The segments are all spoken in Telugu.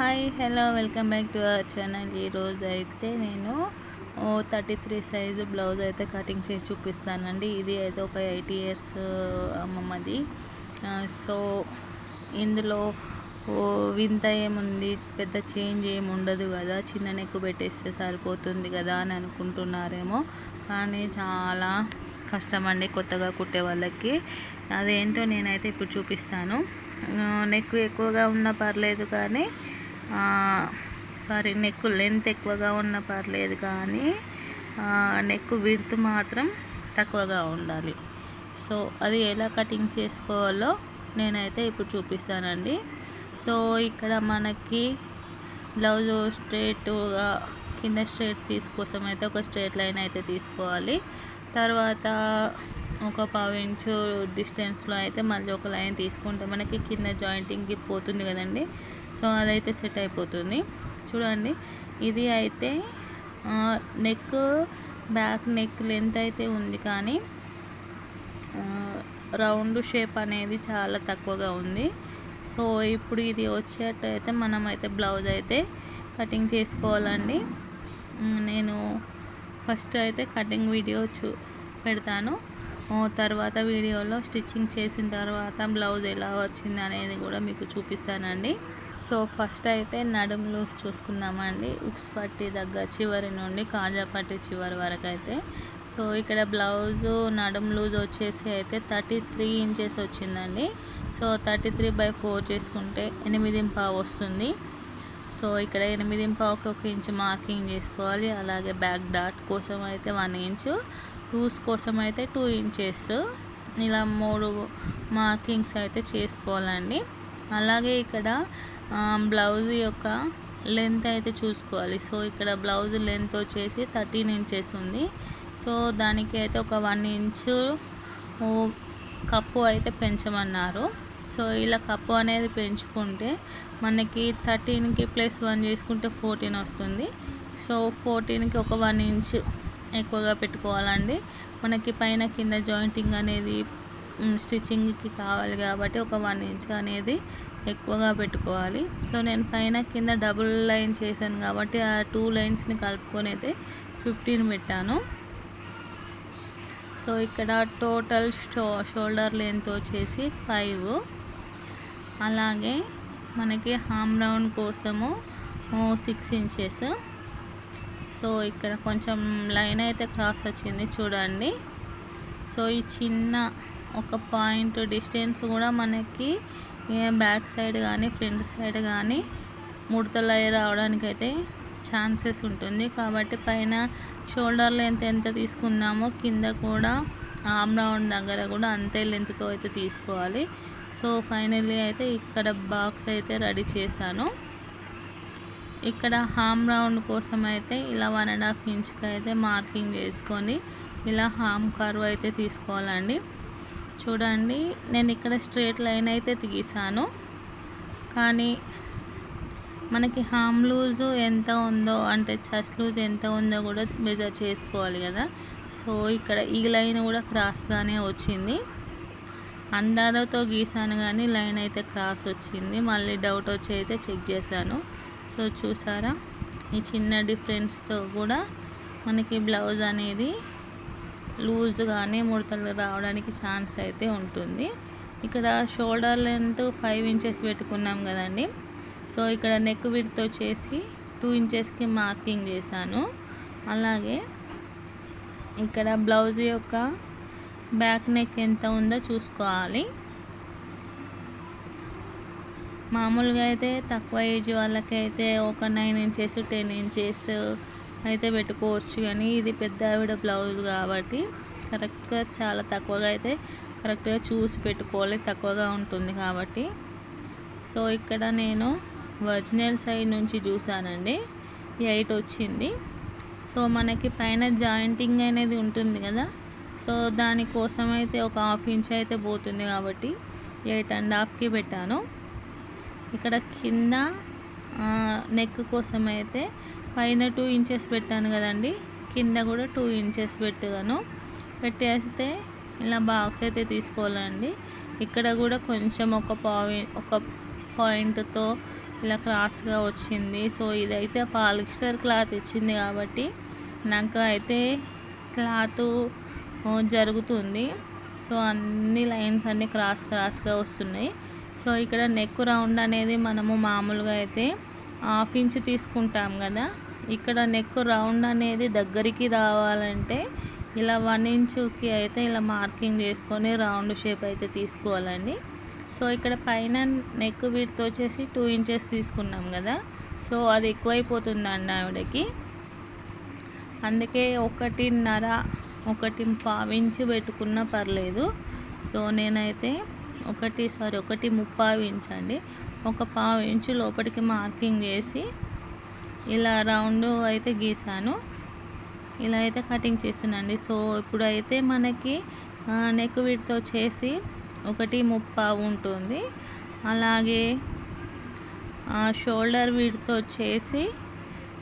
Hi hello welcome back to our channel. ఈరోజు అయితే నేను థర్టీ త్రీ సైజు బ్లౌజ్ అయితే కటింగ్ చేసి చూపిస్తానండి. ఇది అయితే ఒక ఎయిట్ ఇయర్స్ అమ్మమ్మది. సో ఇందులో ఓ వింత ఏముంది పెద్ద చేంజ్ ఏమి ఉండదు కదా. చిన్న నెక్ పెట్టేస్తే సరిపోతుంది కదా అని అనుకుంటున్నారేమో. కానీ చాలా కష్టం అండి కొత్తగా కుట్టే వాళ్ళకి. అదేంటో నేనైతే ఇప్పుడు చూపిస్తాను. నెక్ ఎక్కువగా ఉన్నా పర్లేదు కానీ సారీ నెక్ లెంత్ ఎక్కువగా ఉన్నా పర్లేదు కానీ నెక్ విడ్త్ మాత్రం తక్కువగా ఉండాలి. సో అది ఎలా కటింగ్ చేసుకోవాలో నేనైతే ఇప్పుడు చూపిస్తానండి. సో ఇక్కడ మనకి బ్లౌజ్ స్ట్రేట్గా కింద స్ట్రేట్ పీస్ కోసం అయితే ఒక స్ట్రేట్ లైన్ అయితే తీసుకోవాలి. తర్వాత ఒక పావు ఇంచు డిస్టెన్స్లో అయితే మళ్ళీ ఒక లైన్ తీసుకుంటే మనకి కింద జాయింటింగ్కి పోతుంది కదండి. సో అదైతే సెట్ అయిపోతుంది. చూడండి. ఇది అయితే నెక్ బ్యాక్ నెక్ లెంత్ అయితే ఉంది కానీ రౌండ్ షేప్ అనేది చాలా తక్కువగా ఉంది. సో ఇప్పుడు ఇది వచ్చేటైతే మనం అయితే బ్లౌజ్ అయితే కటింగ్ చేసుకోవాలండి. నేను ఫస్ట్ అయితే కటింగ్ వీడియో చూ పెడతాను. తర్వాత వీడియోలో స్టిచ్చింగ్ చేసిన తర్వాత బ్లౌజ్ ఎలా వచ్చింది అనేది కూడా మీకు చూపిస్తానండి. సో ఫస్ట్ అయితే నడుము లూజ్ చూసుకుందామండి ఉక్స్ పట్టి దగ్గర చివరి నుండి కాజా పట్టి చివరి వరకు అయితే. సో ఇక్కడ బ్లౌజ్ నడుము లూజ్ వచ్చేసి అయితే థర్టీ త్రీ ఇంచెస్ వచ్చిందండి. So thirty three by four చేసుకుంటే ఎనిమిది పావు వస్తుంది. సో ఇక్కడ ఎనిమిది పావుకి ఒక ఇంచు మార్కింగ్ చేసుకోవాలి. అలాగే బ్యాక్ డాట్ కోసం అయితే వన్ ఇంచు లూజ్ కోసం అయితే టూ ఇంచెస్. ఇలా మూడు మార్కింగ్స్ అయితే చేసుకోవాలండి. అలాగే ఇక్కడ బ్లౌజ్ యొక్క లెంత్ అయితే చూసుకోవాలి. సో ఇక్కడ బ్లౌజ్ లెంత్ వచ్చేసి థర్టీన్ ఇంచెస్ ఉంది. సో దానికి అయితే ఒక వన్ ఇంచు కప్పు అయితే పెంచమన్నారు. సో ఇలా కప్పు అనేది పెంచుకుంటే మనకి థర్టీన్కి ప్లస్ వన్ చేసుకుంటే ఫోర్టీన్ వస్తుంది. సో ఫోర్టీన్కి ఒక వన్ ఇంచ్ ఎక్కువగా పెట్టుకోవాలండి. మనకి పైన కింద జాయింటింగ్ అనేది స్టిచ్చింగ్కి కావాలి కాబట్టి ఒక వన్ ఇంచ్ అనేది ఎక్కువగా పెట్టుకోవాలి. సో నేను పైన కింద డబుల్ లైన్ చేశాను కాబట్టి ఆ టూ లైన్స్ని కలుపుకొని అయితే ఫిఫ్టీన్ పెట్టాను. సో ఇక్కడ టోటల్ షో షోల్డర్ లెంత్ వచ్చేసి ఫైవ్. అలాగే మనకి హామ్ రౌండ్ కోసము సిక్స్ ఇంచెస్. సో ఇక్కడ కొంచెం లైన్ అయితే క్రాస్ వచ్చింది చూడండి. సో ఈ చిన్న ఒక పాయింట్ డిస్టెన్స్ కూడా మనకి బ్యాక్ సైడ్ కానీ ఫ్రంట్ సైడ్ కానీ ముడతలు అయ్యి రావడానికి అయితే ఛాన్సెస్ ఉంటుంది. కాబట్టి పైన షోల్డర్ లెంత్ ఎంత తీసుకున్నామో కింద కూడా ఆమ్ రౌండ్ దగ్గర కూడా అంతే లెంత్తో అయితే తీసుకోవాలి. సో ఫైనల్లీ అయితే ఇక్కడ బాక్స్ అయితే రెడీ చేశాను. ఇక్కడ హామ్ రౌండ్ కోసం అయితే ఇలా వన్ అండ్ హాఫ్ ఇంచ్కి అయితే మార్కింగ్ వేసుకొని ఇలా హామ్ కర్వ్ అయితే తీసుకోవాలండి. చూడండి నేను ఇక్కడ స్ట్రేట్ లైన్ అయితే తీసాను. కానీ మనకి హామ్ లూజు ఎంత ఉందో అంటే చెస్ట్ లూజ్ ఎంత ఉందో కూడా మెజర్ చేసుకోవాలి కదా. సో ఇక్కడ ఈ లైన్ కూడా క్రాస్గానే వచ్చింది. అందాలతో గీసాను కానీ లైన్ అయితే క్రాస్ వచ్చింది. మళ్ళీ డౌట్ వచ్చి అయితే చెక్ చేశాను. సో చూసారా? ఈ చిన్న డిఫరెన్స్తో కూడా మనకి బ్లౌజ్ అనేది లూజ్ కానీ ముడతలు రావడానికి ఛాన్స్ అయితే ఉంటుంది. ఇక్కడ షోల్డర్ లెంత్ ఫైవ్ ఇంచెస్ పెట్టుకున్నాం కదండి. సో ఇక్కడ నెక్ విడ్త్ వచ్చేసి టూ ఇంచెస్కి మార్కింగ్ చేశాను. అలాగే ఇక్కడ బ్లౌజ్ యొక్క బ్యాక్ నెక్ ఎంత ఉందో చూసుకోవాలి. మామూలుగా అయితే తక్కువ ఏజ్ వాళ్ళకైతే ఒక నైన్ ఇంచెస్ టెన్ ఇంచెస్ అయితే పెట్టుకోవచ్చు. కానీ ఇది పెద్ద ఆవిడ బ్లౌజ్ కాబట్టి కరెక్ట్గా చాలా తక్కువగా అయితే కరెక్ట్గా చూసి పెట్టుకోవాలి. తక్కువగా ఉంటుంది కాబట్టి. సో ఇక్కడ నేను ఒరిజినల్ సైడ్ నుంచి చూసానండి. ఎయిట్ వచ్చింది. సో మనకి పైన జాయింటింగ్ అనేది ఉంటుంది కదా. సో దానికోసం అయితే ఒక హాఫ్ ఇంచ్ అయితే పోతుంది కాబట్టి ఎయిట్ అండ్ హాఫ్కి పెట్టాను. ఇక్కడ కింద నెక్ కోసం అయితే పైన టూ ఇంచెస్ పెట్టాను కదండి. కింద కూడా టూ ఇంచెస్ పెట్టాను. పెట్టేస్తే ఇలా బాక్స్ అయితే తీసుకోవాలండి. ఇక్కడ కూడా కొంచెం ఒక పాయి ఒక పాయింట్తో ఇలా క్రాస్గా వచ్చింది. సో ఇదైతే పాలిస్టర్ క్లాత్ ఇచ్చింది కాబట్టి నాకు అయితే క్లాత్ జరుగుతుంది. సో అన్ని లైన్స్ అన్ని క్రాస్ క్రాస్గా వస్తున్నాయి. సో ఇక్కడ నెక్ రౌండ్ అనేది మనము మామూలుగా అయితే హాఫ్ ఇంచ్ తీసుకుంటాం కదా. ఇక్కడ నెక్ రౌండ్ అనేది దగ్గరికి రావాలంటే ఇలా వన్ ఇంచుకి అయితే ఇలా మార్కింగ్ చేసుకొని రౌండ్ షేప్ అయితే తీసుకోవాలండి. సో ఇక్కడ పైన నెక్ వీటితో వచ్చేసి టూ ఇంచెస్ తీసుకున్నాం కదా. సో అది ఎక్కువైపోతుందండి ఆవిడకి. అందుకే ఒకటిన్నర ఒకటి పావించి పెట్టుకున్నా పర్లేదు. సో నేనైతే ఒకటి సారీ ఒకటి ముప్పావు ఇంచ్ అండి. ఒక పావు ఇంచు లోపలికి మార్కింగ్ చేసి ఇలా రౌండ్ అయితే గీసాను. ఇలా అయితే కటింగ్ చేస్తున్నాండి సో ఇప్పుడు అయితే మనకి నెక్ వీటితో చేసి ఒకటి ముప్పావు ఉంటుంది. అలాగే షోల్డర్ వీటితో చేసి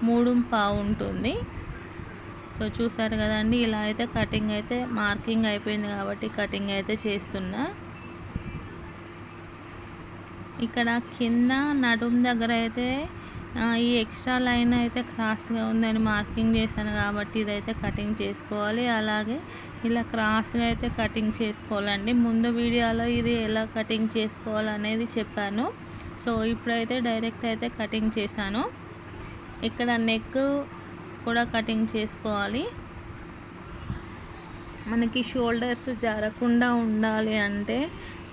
మూడు పావు ఉంటుంది. సో చూసారు కదండి ఇలా అయితే కటింగ్ అయితే మార్కింగ్ అయిపోయింది కాబట్టి కటింగ్ అయితే చేస్తున్నా. ఇక్కడ కింద నడుం దగ్గర అయితే ఈ ఎక్స్ట్రా లైన్ అయితే క్రాస్గా ఉందని మార్కింగ్ చేశాను కాబట్టి ఇదైతే కటింగ్ చేసుకోవాలి. అలాగే ఇలా క్రాస్గా అయితే కటింగ్ చేసుకోవాలండి. ముందు వీడియోలో ఇది ఎలా కటింగ్ చేసుకోవాలనేది చెప్పాను. సో ఇప్పుడైతే డైరెక్ట్ అయితే కటింగ్ చేశాను. ఇక్కడ నెక్ కూడా కటింగ్ చేసుకోవాలి. మనకి షోల్డర్స్ జరగకుండా ఉండాలి అంటే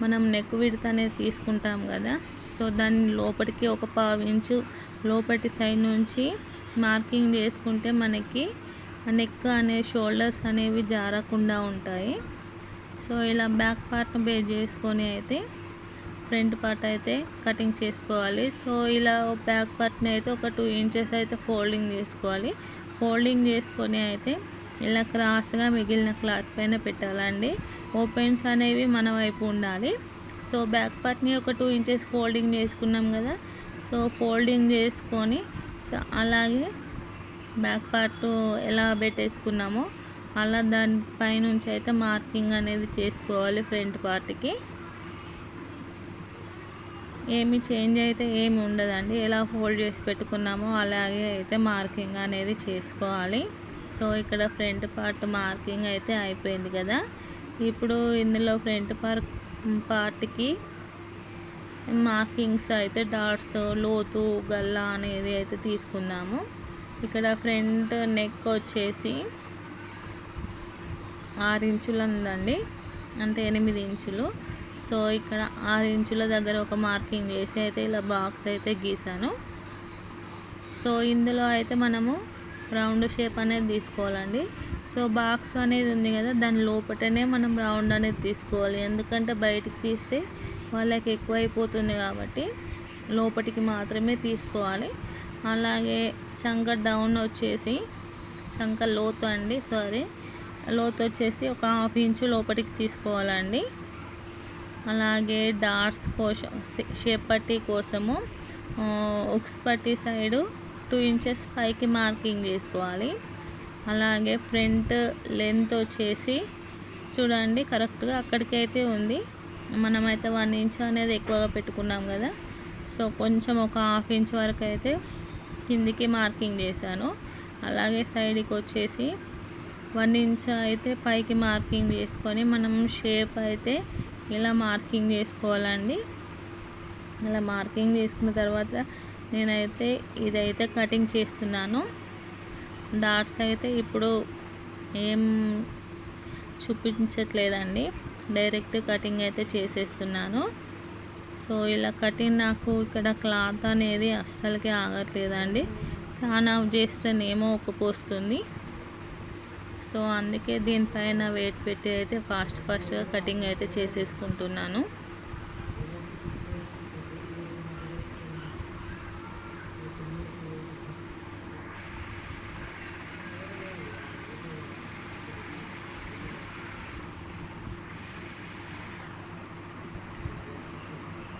మనం నెక్ విడత అనేది తీసుకుంటాం కదా. సో దాన్ని లోపలికి ఒక పావు ఇంచు లోపటి సైడ్ నుంచి మార్కింగ్ చేసుకుంటే మనకి నెక్ అనే షోల్డర్స్ అనేవి జారకుండా ఉంటాయి. సో ఇలా బ్యాక్ పార్ట్ బేస్ చేసుకొని అయితే ఫ్రంట్ పార్ట్ అయితే కటింగ్ చేసుకోవాలి. సో ఇలా బ్యాక్ పార్ట్ని అయితే ఒక టూ ఇంచెస్ అయితే ఫోల్డింగ్ చేసుకోవాలి. ఫోల్డింగ్ చేసుకొని అయితే ఇలా క్రాస్గా మిగిలిన క్లాత్ పైన పెట్టాలండి. ఓపెన్స్ అనేవి మన వైపు ఉండాలి. సో బ్యాక్ పార్ట్ని ఒక టూ ఇంచెస్ ఫోల్డింగ్ చేసుకున్నాం కదా. సో ఫోల్డింగ్ చేసుకొని సో అలాగే బ్యాక్ పార్ట్ ఎలా పెట్టేసుకున్నామో అలా దానిపైనుంచి అయితే మార్కింగ్ అనేది చేసుకోవాలి ఫ్రంట్ పార్ట్కి ఏమి చేంజ్ అయితే ఏమి ఉండదండి. ఎలా ఫోల్డ్ చేసి పెట్టుకున్నామో అలాగే అయితే మార్కింగ్ అనేది చేసుకోవాలి. సో ఇక్కడ ఫ్రంట్ పార్ట్ మార్కింగ్ అయితే అయిపోయింది కదా. ఇప్పుడు ఇందులో ఫ్రంట్ పార్ట్ పార్ట్కి మార్కింగ్స్ అయితే డాట్స్ లోతు గల్ల అనేది అయితే తీసుకుందాము. ఇక్కడ ఫ్రంట్ నెక్ వచ్చేసి ఆరు ఇంచులు ఉందండి. అంటే ఎనిమిది ఇంచులు. సో ఇక్కడ ఆరు ఇంచుల దగ్గర ఒక మార్కింగ్ చేసి అయితే ఇలా బాక్స్ అయితే గీసాను. సో ఇందులో అయితే మనము రౌండ్ షేప్ అనేది తీసుకోవాలండి. సో బాక్స్ అనేది ఉంది కదా దాని లోపటనే మనం రౌండ్ అనేది తీసుకోవాలి. ఎందుకంటే బయటికి తీస్తే వాళ్ళకి ఎక్కువ అయిపోతుంది కాబట్టి లోపటికి మాత్రమే తీసుకోవాలి. అలాగే చంక డౌన్ వచ్చేసి చంక లోతు అండి సారీ. లోతు వచ్చేసి ఒక హాఫ్ ఇంచు లోపటికి తీసుకోవాలండి. అలాగే డాట్స్ కోసం షేప్ పట్టీ కోసము ఉక్స్ పట్టీ సైడు టూ ఇంచెస్ పైకి మార్కింగ్ చేసుకోవాలి. అలాగే ఫ్రంట్ లెంత్ వచ్చేసి చూడండి కరెక్ట్గా అక్కడికి అయితే ఉంది. మనమైతే వన్ ఇంచ్ అనేది ఎక్కువగా పెట్టుకున్నాం కదా. సో కొంచెం ఒక హాఫ్ ఇంచ్ వరకు అయితే కిందికి మార్కింగ్ చేశాను. అలాగే సైడ్కి వచ్చేసి వన్ ఇంచ్ అయితే పైకి మార్కింగ్ చేసుకొని మనం షేప్ అయితే ఇలా మార్కింగ్ చేసుకోవాలండి. ఇలా మార్కింగ్ చేసుకున్న తర్వాత నేనైతే ఇదైతే కటింగ్ చేస్తున్నాను. డాట్స్ అయితే ఇప్పుడు ఏం చూపించట్లేదండి. డైరెక్ట్ కటింగ్ అయితే చేసేస్తున్నాను. సో ఇలా కటింగ్ నాకు ఇక్కడ క్లాత్ అనేది అస్సలకి ఆగట్లేదండి. ఫ్యాన్ ఆఫ్ చేస్తేనేమో ఒక్కపోస్తుంది సో అందుకే దీనిపైన వెయిట్ పెట్టి అయితే ఫాస్ట్ ఫాస్ట్గా కటింగ్ అయితే చేసేసుకుంటున్నాను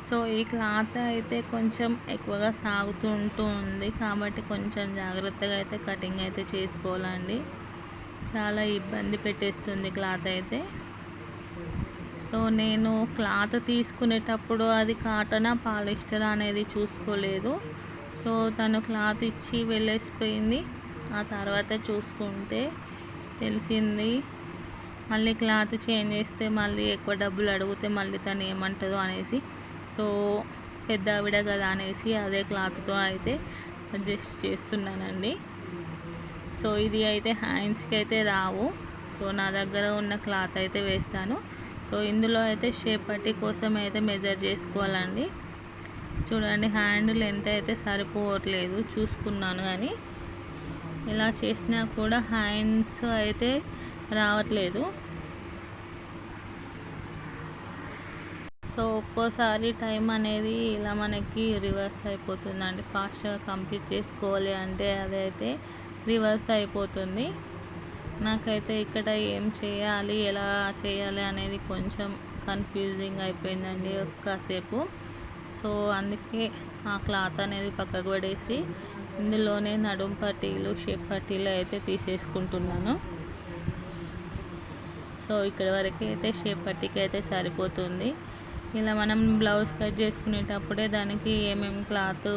సో ఈ క్లాత్ అయితే కొంచెం ఎక్కువగా సాగుతూ ఉంటూ ఉంది. కాబట్టి కొంచెం జాగ్రత్తగా అయితే కటింగ్ అయితే చేసుకోవాలండి. చాలా ఇబ్బంది పెట్టేస్తుంది క్లాత్ అయితే. సో నేను క్లాత్ తీసుకునేటప్పుడు అది కాటనా పాలిస్టర్ అనేది చూసుకోలేదు. సో తను క్లాత్ ఇచ్చి వెళ్ళేసిపోయింది. ఆ తర్వాత చూసుకుంటే తెలిసింది. మళ్ళీ క్లాత్ చేంజ్ చేస్తే మళ్ళీ ఎక్కువ డబ్బులు అడిగితే మళ్ళీ తను ఏమంటుందో అనేసి సో పెద్ద ఆవిడ కదా అనేసి అదే క్లాత్తో అయితే అడ్జస్ట్ చేస్తున్నానండి. సో ఇది అయితే హ్యాండ్స్కి అయితే రావు. సో నా దగ్గర ఉన్న క్లాత్ అయితే వేస్తాను. సో ఇందులో అయితే షేప్ పట్టి కోసం అయితే మెజర్ చేసుకోవాలండి. చూడండి హ్యాండ్ లెంత్ అయితే సరిపోవట్లేదు. చూసుకున్నాను కానీ ఇలా చేసినా కూడా హ్యాండ్స్ అయితే రావట్లేదు. సో ఒక్కోసారి టైం అనేది ఇలా మనకి రివర్స్ అయిపోతుందండి. ఫాస్ట్గా కంప్లీట్ చేసుకోవాలి అంటే అదైతే రివర్స్ అయిపోతుంది. నాకైతే ఇక్కడ ఏం చేయాలి ఎలా చేయాలి అనేది కొంచెం కన్ఫ్యూజింగ్ అయిపోయిందండి కాసేపు సో అందుకే ఆ క్లాత్ అనేది పక్కకు పడేసి ఇందులోనే నడుం పట్టీలు షేప్ పట్టీలు అయితే తీసేసుకుంటున్నాను. సో ఇక్కడ వరకు అయితే షేప్ పట్టీకి అయితే సరిపోతుంది. ఇలా మనం బ్లౌజ్ కట్ చేసుకునేటప్పుడే దానికి ఏమేమి క్లాత్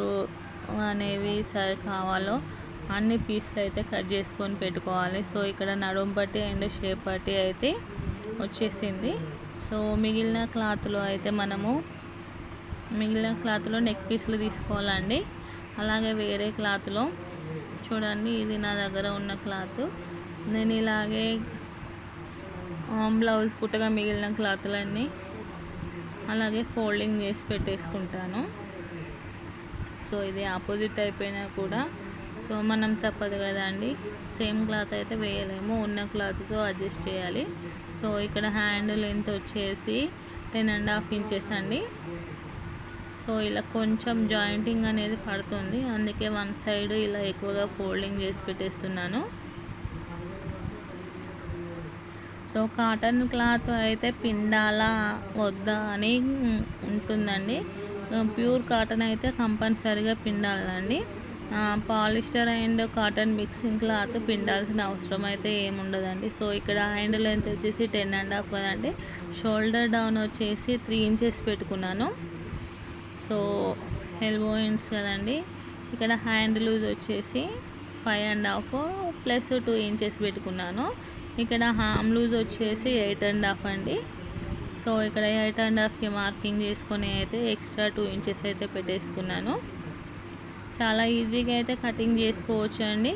అనేవి సరి కావాలో అన్ని పీస్లు అయితే కట్ చేసుకొని పెట్టుకోవాలి. సో ఇక్కడ నడుం పట్టి అండ్ షేప్ పట్టి అయితే వచ్చేసింది. సో మిగిలిన క్లాత్లో అయితే మనము మిగిలిన క్లాత్లో నెక్ పీస్లు తీసుకోవాలండి. అలాగే వేరే క్లాత్లో చూడండి ఇది నా దగ్గర ఉన్న క్లాత్. నేను ఇలాగే బ్లౌజ్ పుట్టగా మిగిలిన క్లాత్లన్నీ అలాగే ఫోల్డింగ్ చేసి పెట్టేసుకుంటాను. సో ఇది ఆపోజిట్ అయిపోయినా కూడా సో మనం తప్పదు కదండి సేమ్ క్లాత్ అయితే వేయలేము ఉన్న క్లాత్తో అడ్జస్ట్ చేయాలి. సో ఇక్కడ హ్యాండ్ లెంత్ వచ్చేసి టెన్ అండ్ హాఫ్ ఇంచెస్ అండి. సో ఇలా కొంచెం జాయింటింగ్ అనేది పడుతుంది అందుకే వన్ సైడ్ ఇలా ఎక్కువగా ఫోల్డింగ్ చేసి పెట్టేస్తున్నాను. సో కాటన్ క్లాత్ అయితే పిండాలా వద్దా అని ఉంటుందండి. ప్యూర్ కాటన్ అయితే కంపల్సరీగా పిండాలండి. Polyester and cotton mixing cloth పిండాల్సిన అవసరం అయితే ఏముండదండి. సో ఇక్కడ హ్యాండ్ లెంత్ వచ్చేసి టెన్ అండ్ హాఫ్ కదండి. షోల్డర్ డౌన్ వచ్చేసి త్రీ ఇంచెస్ పెట్టుకున్నాను. సో ఎల్బో ఇంట్స్ కదండి. ఇక్కడ హ్యాండ్ లూజ్ వచ్చేసి five and half plus two inches పెట్టుకున్నాను. ఇక్కడ హామ్ లూజ్ వచ్చేసి ఎయిట్ అండ్ హాఫ్ అండి. సో ఇక్కడ ఎయిట్ అండ్ హాఫ్కి మార్కింగ్ చేసుకొని అయితే ఎక్స్ట్రా టూ ఇంచెస్ అయితే పెట్టేసుకున్నాను. చాలా ఈజీగా అయితే కటింగ్ చేసుకోవచ్చు అండి.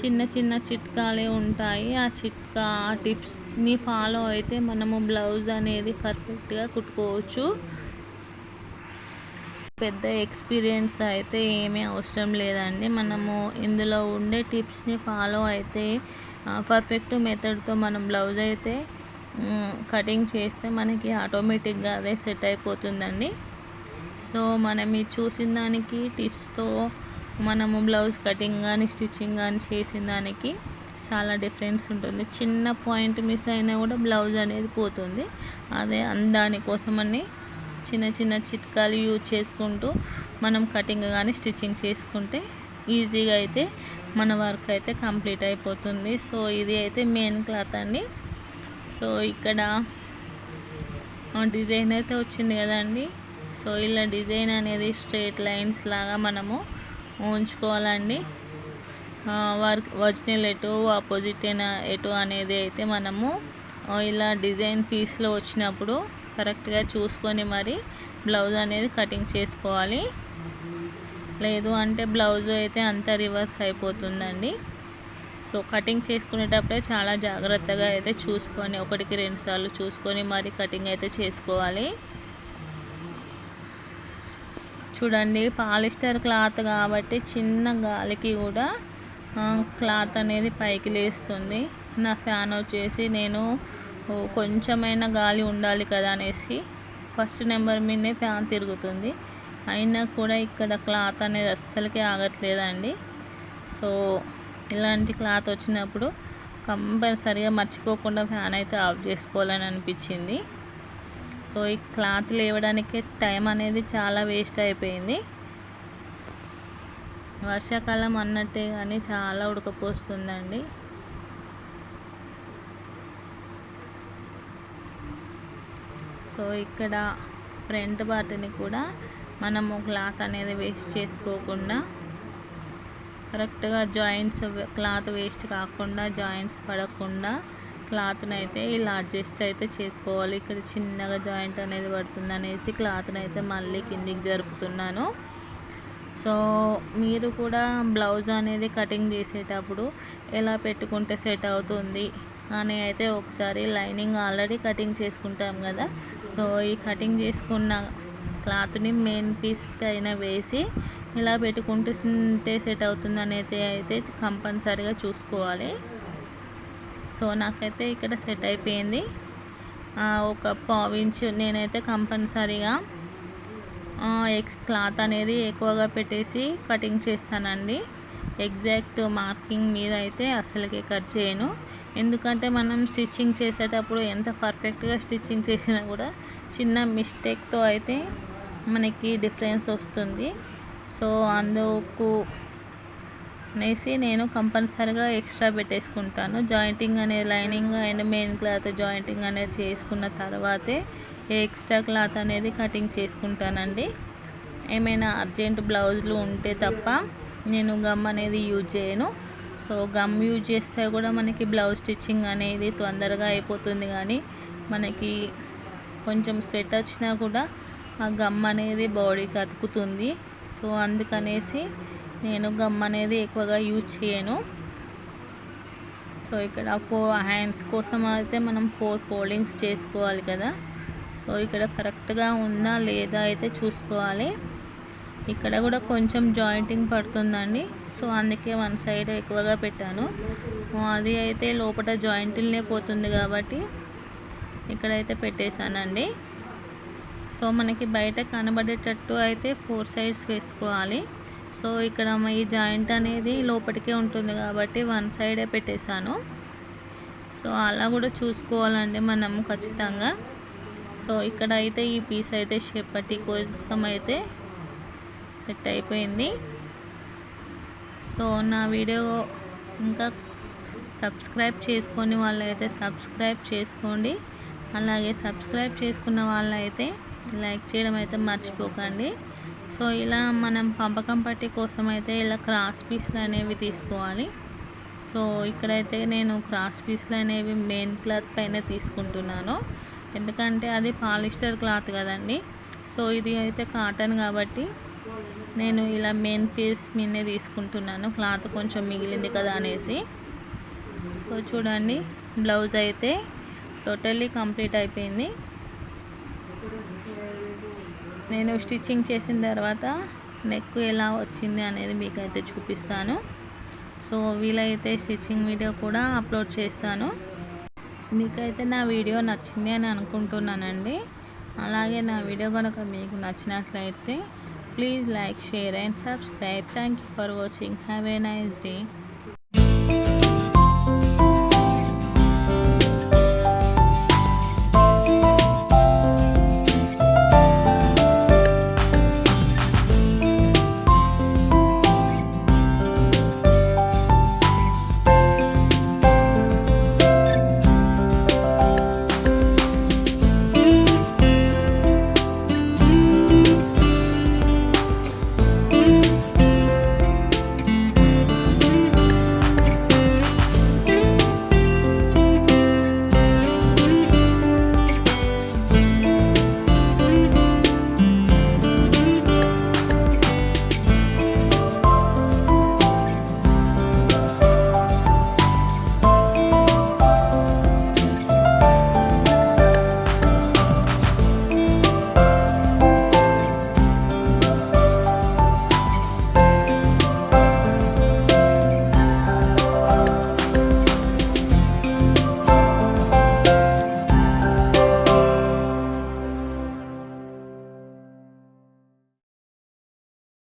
చిన్న చిన్న చిట్కాలే ఉంటాయి. ఆ చిట్కా ఆ టిప్స్ని ఫాలో అయితే మనము బ్లౌజ్ అనేది పర్ఫెక్ట్గా కుట్టుకోవచ్చు. పెద్ద ఎక్స్పీరియన్స్ అయితే ఏమీ అవసరం లేదండి. మనము ఇందులో ఉండే టిప్స్ని ఫాలో అయితే పర్ఫెక్ట్ మెథడ్తో మనం బ్లౌజ్ అయితే కటింగ్ చేస్తే మనకి ఆటోమేటిక్గా అదే సెట్ అయిపోతుందండి. సో మనం ఇది చూసిన దానికి టిప్స్తో మనము బ్లౌజ్ కటింగ్ కానీ స్టిచ్చింగ్ కానీ చేసిన దానికి చాలా డిఫరెన్స్ ఉంటుంది. చిన్న పాయింట్ మిస్ అయినా కూడా బ్లౌజ్ అనేది పోతుంది. అదే దానికోసమని చిన్న చిన్న చిట్కాలు యూజ్ చేసుకుంటూ మనం కటింగ్ కానీ స్టిచ్చింగ్ చేసుకుంటే ఈజీగా అయితే మన వర్క్ అయితే కంప్లీట్ అయిపోతుంది. సో ఇది అయితే మెయిన్ క్లాత్ అండి. సో ఇక్కడ డిజైన్ అయితే వచ్చింది కదండి. సో ఇలా డిజైన్ అనేది స్ట్రేట్ లైన్స్ లాగా మనము ఉంచుకోవాలండి. వర్క్ ఒరిజినల్ ఎటు ఆపోజిట్ ఎటు అనేది అయితే మనము ఇలా డిజైన్ పీస్లో వచ్చినప్పుడు కరెక్ట్గా చూసుకొని మరి బ్లౌజ్ అనేది కటింగ్ చేసుకోవాలి. లేదు అంటే బ్లౌజ్ అయితే అంత రివర్స్ అయిపోతుందండి. సో కటింగ్ చేసుకునేటప్పుడే చాలా జాగ్రత్తగా అయితే చూసుకొని ఒకటికి రెండు సార్లు చూసుకొని మరి కటింగ్ అయితే చేసుకోవాలి. చూడండి పాలిస్టర్ క్లాత్ కాబట్టి చిన్న గాలికి కూడా క్లాత్ అనేది పైకి లేస్తుంది. నా ఫ్యాన్ వచ్చేసి నేను కొంచెమైనా గాలి ఉండాలి కదా అనేసి ఫస్ట్ నెంబర్ మీదనే ఫ్యాన్ తిరుగుతుంది. అయినా కూడా ఇక్కడ క్లాత్ అనేది అస్సలకి ఆగట్లేదండి. సో ఇలాంటి క్లాత్ వచ్చినప్పుడు కంపల్సరిగా మర్చిపోకుండా ఫ్యాన్ అయితే ఆఫ్ చేసుకోవాలని అనిపించింది. సో ఈ క్లాత్ లేవడానికి టైం అనేది చాలా వేస్ట్ అయిపోయింది. వర్షాకాలం అన్నట్టే కానీ చాలా ఉడకపోస్తుందండి. సో ఇక్కడ ఫ్రంట్ పార్ట్ని కూడా మనము క్లాత్ అనేది వేస్ట్ చేసుకోకుండా కరెక్ట్గా జాయింట్స్ క్లాత్ వేస్ట్ కాకుండా జాయింట్స్ పడకుండా క్లాత్ని అయితే ఇలా అడ్జస్ట్ అయితే చేసుకోవాలి. ఇక్కడ చిన్నగా జాయింట్ అనేది పడుతుంది అనేసి క్లాత్ని అయితే మళ్ళీ కిందికి జరుపుతున్నాను. సో మీరు కూడా బ్లౌజ్ అనేది కటింగ్ చేసేటప్పుడు ఎలా పెట్టుకుంటే సెట్ అవుతుంది అని అయితే ఒకసారి లైనింగ్ ఆల్రెడీ కటింగ్ చేసుకుంటాం కదా. సో ఈ కటింగ్ చేసుకున్న క్లాత్ని మెయిన్ పీస్ పైన వేసి ఇలా పెట్టుకుంటే సెట్ అవుతుంది అనేది అయితే కంపల్సరీగా చూసుకోవాలి. సో నాకైతే ఇక్కడ సెట్ అయిపోయింది. ఒక పావించు నేనైతే కంపల్సరీగా ఎక్స్ క్లాత్ అనేది ఎక్కువగా పెట్టేసి కటింగ్ చేస్తానండి. ఎగ్జాక్ట్ మార్కింగ్ మీద అయితే అసలుకి కట్ చేయను. ఎందుకంటే మనం స్టిచ్చింగ్ చేసేటప్పుడు ఎంత పర్ఫెక్ట్గా స్టిచ్చింగ్ చేసినా కూడా చిన్న మిస్టేక్తో అయితే మనకి డిఫరెన్స్ వస్తుంది. సో అందుకు అనేసి నేను కంపల్సరీగా ఎక్స్ట్రా పెట్టేసుకుంటాను. జాయింటింగ్ అనేది lining and main cloth jointing అనేది చేసుకున్న తర్వాతే ఎక్స్ట్రా క్లాత్ అనేది కటింగ్ చేసుకుంటానండి. ఏమైనా అర్జెంట్ బ్లౌజులు ఉంటే తప్ప నేను గమ్ అనేది యూజ్ చేయను. సో గమ్ యూజ్ చేస్తే కూడా మనకి బ్లౌజ్ స్టిచ్చింగ్ అనేది తొందరగా అయిపోతుంది కానీ మనకి కొంచెం స్వెట్ వచ్చినా కూడా ఆ గమ్ అనేది బాడీకి అతుకుతుంది సో అందుకనేసి నేను గమ్ అనేది ఎక్కువగా యూజ్ చేయను. సో ఇక్కడ ఫోర్ హ్యాండ్స్ కోసం అయితే మనం ఫోర్ ఫోల్డింగ్స్ చేసుకోవాలి కదా. సో ఇక్కడ కరెక్ట్గా ఉందా లేదా అయితే చూసుకోవాలి. ఇక్కడ కూడా కొంచెం జాయింటింగ్ పడుతుందండి. సో అందుకే వన్ సైడ్ ఎక్కువగా పెట్టాను. అది అయితే లోపల జాయింట్లనే పోతుంది కాబట్టి ఇక్కడైతే పెట్టేశానండి. సో మనకి బయట కనబడేటట్టు అయితే ఫోర్ సైడ్స్ వేసుకోవాలి. సో ఇక్కడ ఈ జాయింట్ అనేది లోపలికే ఉంటుంది కాబట్టి వన్ సైడే పెట్టేశాను. సో అలా కూడా చూసుకోవాలండి మనం ఖచ్చితంగా. సో ఇక్కడ అయితే ఈ పీస్ అయితే షేపట్టి కోసం అయితే సెట్ అయిపోయింది. సో నా వీడియో ఇంకా సబ్స్క్రైబ్ చేసుకొని వాళ్ళైతే సబ్స్క్రైబ్ చేసుకోండి. అలాగే సబ్స్క్రైబ్ చేసుకున్న వాళ్ళైతే లైక్ చేయడం అయితే మర్చిపోకండి. సో ఇలా మనం పంపకం పట్టి కోసం అయితే ఇలా క్రాస్ పీస్లు అనేవి తీసుకోవాలి. సో ఇక్కడైతే నేను క్రాస్ పీస్లు అనేవి మెయిన్ క్లాత్ పైన తీసుకుంటున్నాను. ఎందుకంటే అది పాలిస్టర్ క్లాత్ కదండి. సో ఇది అయితే కాటన్ కాబట్టి నేను ఇలా మెయిన్ పీస్ మీదే తీసుకుంటున్నాను. క్లాత్ కొంచెం మిగిలింది కదా అనేసి. సో చూడండి బ్లౌజ్ అయితే టోటల్లీ కంప్లీట్ అయిపోయింది. నేను స్టిచ్చింగ్ చేసిన తర్వాత నెక్ ఎలా వచ్చింది అనేది మీకు అయితే చూపిస్తాను. సో వీలైతే స్టిచ్చింగ్ వీడియో కూడా అప్లోడ్ చేస్తాను. మీకైతే నా వీడియో నచ్చింది అని అనుకుంటున్నానండి. అలాగే నా వీడియో కనుక మీకు నచ్చినట్లయితే please like share and subscribe. Thank you for watching. Have a nice day.